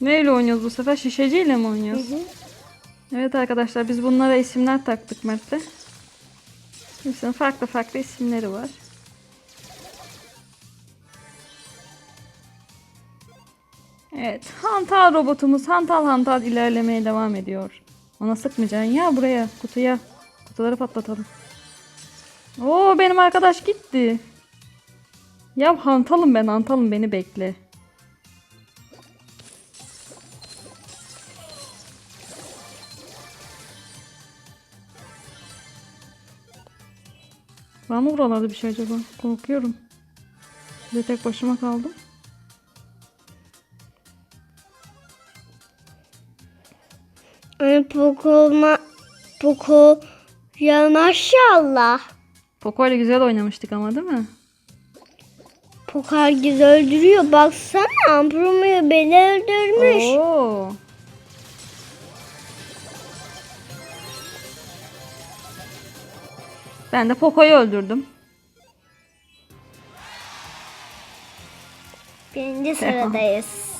Neyle oynuyoruz bu sefer? Şişeciyle mi oynuyoruz? Evet arkadaşlar biz bunlara isimler taktık Mert'le. Hepsinin farklı farklı isimleri var. Evet. Hantal robotumuz hantal hantal ilerlemeye devam ediyor. Ona sıkmayacaksın ya buraya kutuya. Kutuları patlatalım. Oo benim arkadaş gitti. Ya hantalım ben hantalım beni bekle. Var mı buralarda bir şey acaba? Korkuyorum. Bir tek başıma kaldım. Ay Poco, ma, Poco ya maşallah. Poco ile güzel oynamıştık ama değil mi? Poco herkes öldürüyor. Baksana Bruno'yu beni öldürmüş. Oo. Ben de Poco'yu öldürdüm. Birinci sıradayız.